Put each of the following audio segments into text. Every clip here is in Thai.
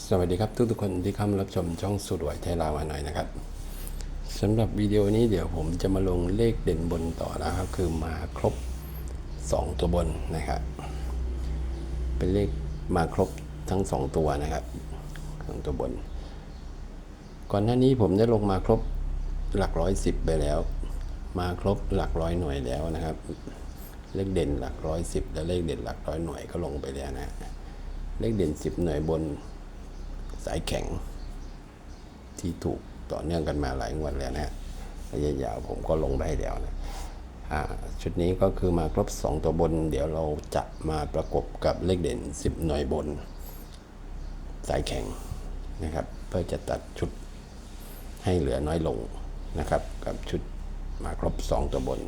สวัสดีครับทุกทุกๆคนที่เข้ามารับชมช่องสุดหวยไทยลาวหน่อยนะครับสำหรับวิดีโอนี้เดี๋ยวผมจะมาลงเลขเด่นบนต่อนะครับ คือมาครบ 2 ตัวบนนะครับเป็นเลขมาครบทั้ง 2 ตัวนะครับสองตัวบน ก่อนหน้านี้ผมได้ลงมาครบหลักร้อยสิบไปแล้ว มาครบหลักร้อยหน่วยแล้วนะครับ เลขเด่นหลักร้อยสิบและเลขเด่นหลักร้อยหน่วยก็ลงไปแล้วนะเลขเด่นสิบหน่วยบน สายแข็ง ที่ถูกต่อเนื่องกันมาหลายงวดแล้วนะระยะยาวผมก็ลงไปให้แล้วนะชุดนี้ก็คือมาครบ 2 ตัวบน เดี๋ยวเราจะมาประกบกับเลขเด่น 10 หน่วยบน สายแข็งนะครับ เพื่อจะตัดชุดให้เหลือน้อยลงนะครับ กับชุดมาครบ 2 ตัวบน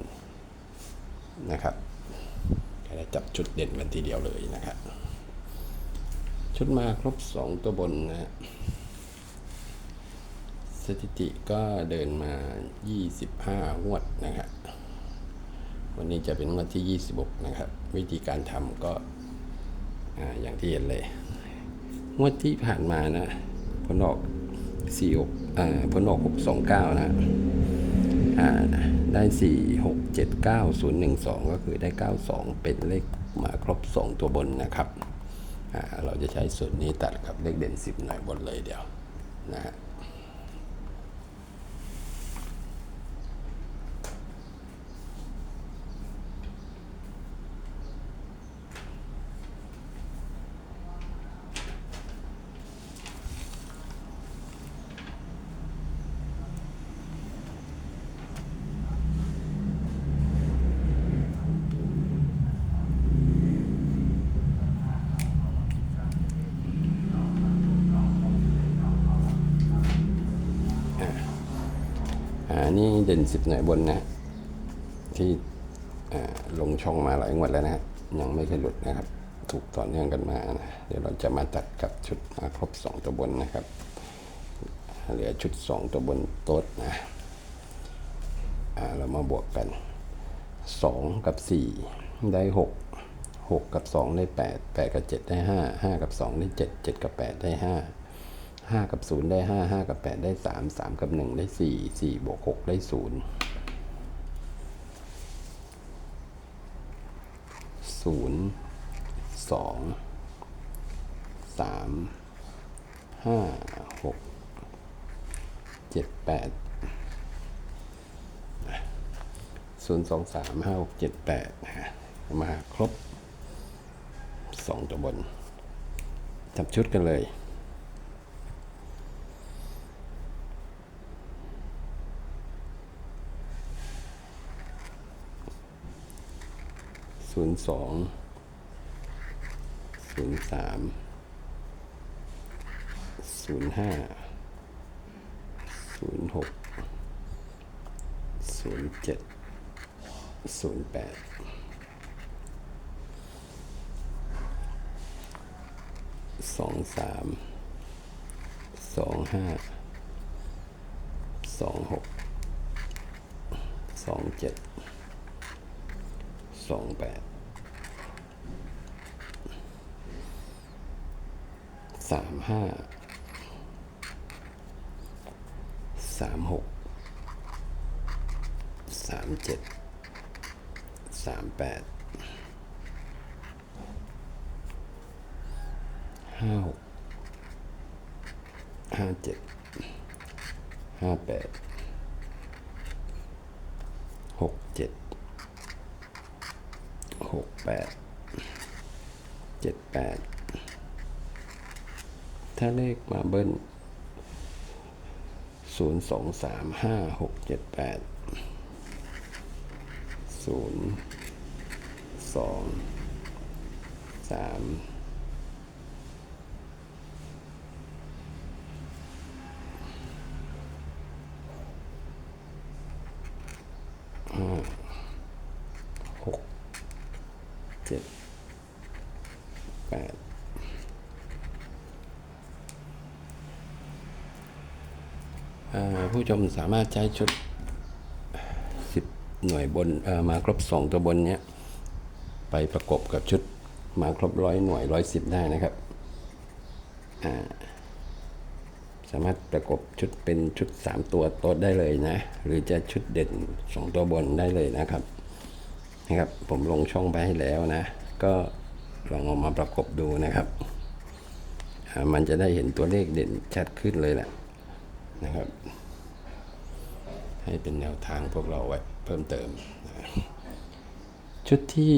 นะครับจะได้จับชุดเด่นกันทีเดียวเลยนะครับ ชุดมาครบ 2 ตัวบนนะฮะสถิติก็เดินมา 25งวดนะครับ วันนี้จะเป็นงวดที่ 26 นะครับ วิธีการทำก็ออย่างที่เห็นเลย งวดที่ผ่านมานะผลออก46อ่าผลออก 629 นะอ่าได้ 4 6 7 9 0 1 2 ก็คือได้ 92 เป็นเลขมาครบ 2 ตัวบนนะครับ เราจะใช้ส่วนนี้ตัดกับเลขเด่น 10 หน่อยบนเลยเดียวนะฮะ นี่เด่น10หน่วยบนนะที่ลงช่องมาหลายงวดแล้วนะฮะยังไม่เคยหลุดนะครับ ถูกต่อเนื่องกันมานะเดี๋ยวเราจะมาตัดกับชุดมาครบ 2 ตัวบนนะครับ เหลือชุด 2 ตัวบนโต๊ดนะเรามาบวกกัน 2 กับ 4 ได้ 6 6 กับ 2 ได้ 8 8 กับ 7 ได้ 5 5 กับ 2 ได้ 7 7 กับ 8 ได้ 5 5 กับ 0 ได้ 5 5 กับ 8 ได้ 3 3 กับ 1 ได้ 4 4บวก6ได้0ศูนย์สองสามห้าหกเจ็ดแปดศูนย์สองสามห้าหกเจ็ดแปดมาครบสองตัวบนจับชุดกันเลย ศูนย์สองศูนย์สามศูนย์ห้าศูนย์หกศูนย์เจ็ดศูนย์แปดสองสามสองห้าสองหกสองเจ็ด สองแปดสามห้าสามหกสามเจ็ดสามแปดห้าหกห้าเจ็ดห้าแปดหกเจ็ด หกแปดเจ็ดแปดถ้าเลขมาเบิ้ลศูนย์สองสามห้าหกเจ็ดแปดศูนย์สองสามห้าหก เจ็ดแปดผู้ชมสามารถใช้ชุดสิบหน่วยบนมาครบสองตัวบนเนี้ย ไปประกบกับชุดมาครบร้อยหน่วยร้อยสิบได้นะครับอ่าามารถประกบชุดเป็นชุด 3 ตัวโต๊ดได้เลยนะ หรือจะชุดเด่น 2 ตัวบนได้เลยนะครับ นะครับ ผมลงช่องไปให้แล้วนะ ก็ลองเอามาประกบดูนะครับ มันจะได้เห็นตัวเลขเด่นชัดขึ้นเลยแหละนะครับ ให้เป็นแนวทางพวกเราไว้เพิ่มเติมนะชุดที่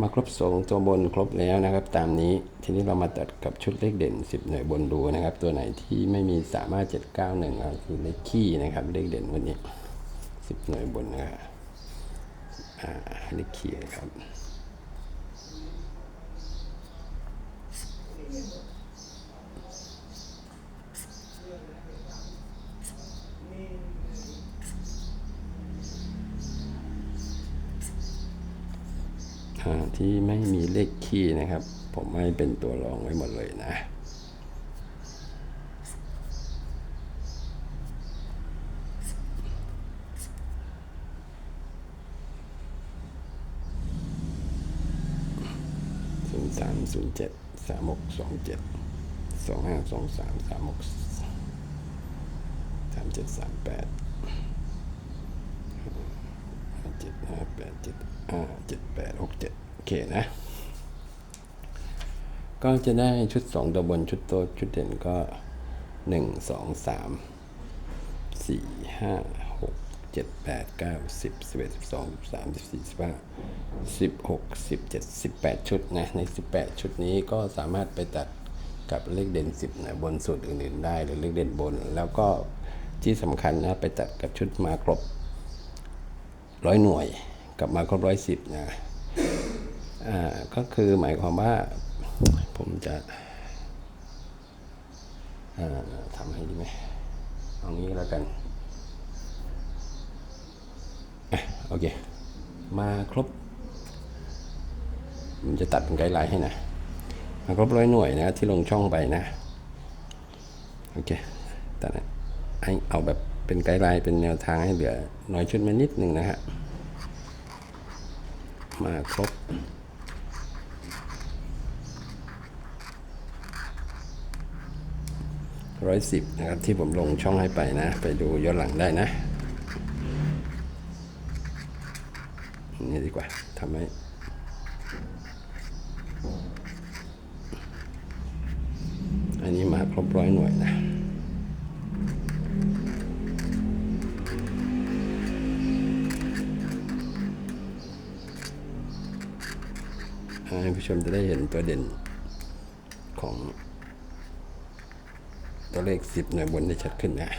มาครบสองตัวบนครบแล้วนะครับ ตามนี้ทีนี้เรามาตัดกับชุดเลขเด่น 10 หน่วยบนดูนะครับ ตัวไหนที่ไม่มีสามารถ791ก็คือเลขขี้นะครับเลขเด่นวันนี้ 10 หน่วยบนนะครับ อ่าเลขขี้นครับอ่าที่ไม่มีเลขคี่นะครับ ผมให้เป็นตัวรองไว้หมดเลยนะ ย์สามศูนย์เจ็ดสามหกสองเจ็ดสองห้าสองสามสามหกสามเจ็ดสามแปดห้าเจ็ดห้าแปดเจ็ดห้าเจ็ดแปดหกเจ็ดโอเคนะ ก็จะได้ชุดสองตัวบนชุดโต๊ะชุดเด่นก็หนึ่งสองสามสี่ห้า เจ็ดแปดเก้าสิบสิบเอ็ดสิบสองสิบสามสิบสี่สิบห้าสิบหกสิบเจ็ดสิบแปดชุดนะในสิบแปดชุดนี้ก็สามารถไปตัดกับเลขเด่นสิบนะบนสุดอื่นๆได้หรือเลขเด่นบน แล้วก็ที่สำคัญนะไปตัดกับชุดมาครบร้อยหน่วยกับมาครบร้อยสิบนะอ่าก็คือหมายความว่าผมจะทำให้ดีไหมเอางี้แล้วกันอะ โอเค มาครบผมจะตัดเป็นไกด์ไลน์ให้นะ มาครบร้อยหน่วยนะที่ลงช่องไปนะ โอเค ตัดนะให้เอาแบบเป็นไกด์ไลน์เป็นแนวทางให้เหลือ น้อยชุดมานิดหนึ่งนะฮะ มาครบร้อยสิบนะครับที่ผมลงช่องให้ไปนะ ไปดูย้อนหลังได้นะ นี่ดีกว่าทำให้อันนี้มาครบร้อยหน่วยนะให้ผู้ชมจะได้เห็นตัวเด่นของตัวเลขสิบหน่วยบนได้ชัดขึ้นนะ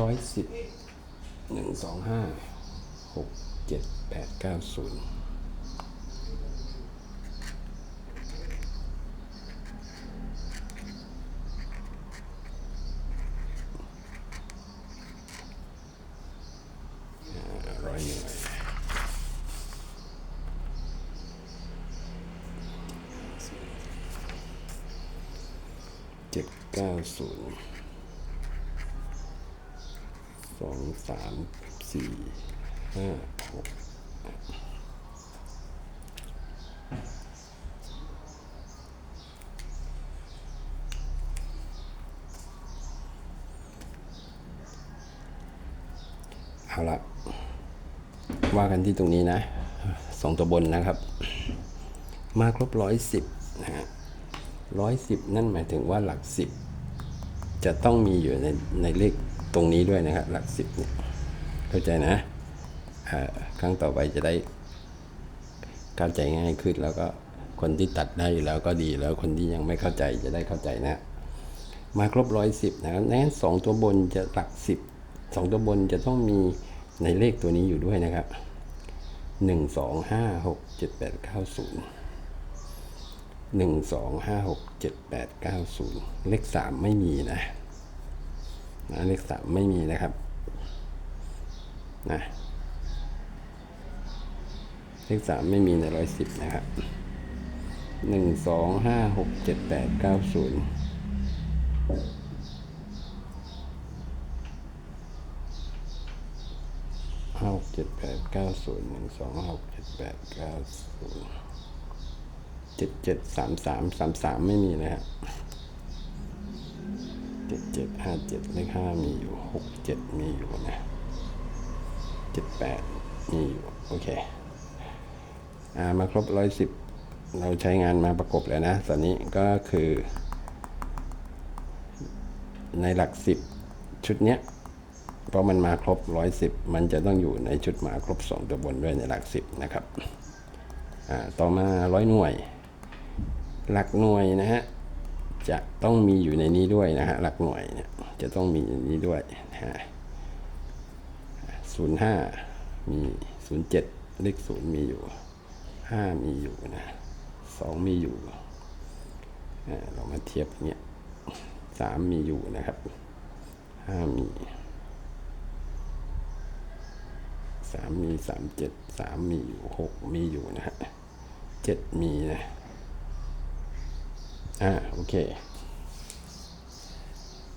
ร้อยสิบหนึ่งสองห้าหกเจ็ดแปดเก้าศูนย์ร้อยหน่วยเจ็ดเก้าศูนย์ สองสามสี่ห้าหกเอาละว่ากันที่ตรงนี้นะสองตัวบนนะครับ มาครบร้อยสิบนะฮะร้อยสิบนั่นหมายถึงว่าหลักสิบจะต้องมีอยู่ในในเลข ตรงนี้ด้วยนะครับหลักสิบเนี่ยเข้าใจนะครั้งต่อไปจะได้เข้าใจง่ายขึ้นแล้วก็คนที่ตัดได้อยู่แล้วก็ดีแล้วคนที่ยังไม่เข้าใจจะได้เข้าใจนะมาครบร้อยสิบนะครับนั้นสองตัวบนจะหลักสิบสองตัวบนจะต้องมีในเลขตัวนี้อยู่ด้วยนะครับหนึ่งสองห้าหกเจ็ดแปดเก้าศูนย์หนึ่งสองห้าหกเจ็ดแปดเก้าศูนย์เลขสามไม่มีนะ นะเลขสามไม่มีนะครับนะเลขสามไม่มีในร้อยสิบนะครับหนึ่งสองห้าหกเจ็ดแปดเก้าศูนย์ห้าหกเจ็ดแปดเก้าศูนย์หนึ่งสองหกเจ็ดแปดเก้าศูนย์เจ็ดเจ็ดสามสามสามสามไม่มีนะฮะ เจ็ดเจ็ดห้าเจ็ดเลขห้ามีอยู่หกเจ็ดมีอยู่นะเจ็ดแปดมีอยู่โอเคอ่ามาครบร้อยสิบเราใช้งานมาประกบแล้วนะ ตอนนี้ก็คือ ในหลักสิบชุดเนี้ยเพราะมันมาครบร้อยสิบมันจะต้องอยู่ในชุดมาครบสองตัวบนด้วยในหลักสิบนะครับอ่าต่อมาร้อยหน่วย หลักหน่วยนะฮะ จะต้องมีอยู่ในนี้ด้วยนะฮะหลักหน่วยเนี่ยจะต้องมีในนี้ด้วยนะฮะศูนย์ห้ามีศูนย์เจ็ดเลขศูนย์มีอยู่ห้ามีอยู่นะสองมีอยู่อ่าเรามาเทียบเงี้ยสามมีอยู่นะครับห้ามีสามมีสามเจ็ดสามมีอยู่หกมีอยู่นะฮะเจ็ดมีนะ อ่าโอเค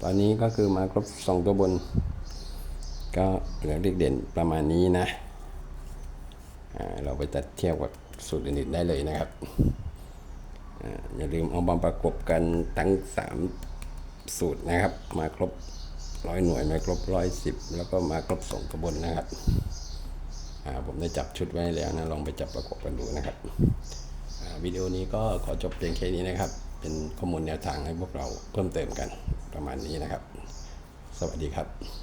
ตอนนี้ก็คือมาครบสองตัวบน ก็เหลือเลขเด่นประมาณนี้นะอ่าเราไปตัดเทียบกับสูตรอื่นๆได้เลยนะครับอ่าอย่าลืมเอามาประกบกันทั้งสามสูตรนะครับ มาครบร้อยหน่วยมาครบร้อยสิบแล้วก็มาครบสองตัวบนนะครับอ่าผมได้จับชุดไว้แล้วนะลองไปจับประกบกันดูนะครับอ่าวิดีโอนี้ก็ขอจบเพียงแค่นี้นะครับ เป็นข้อมูลแนวทางให้พวกเราเพิ่มเติมกันประมาณนี้นะครับ สวัสดีครับ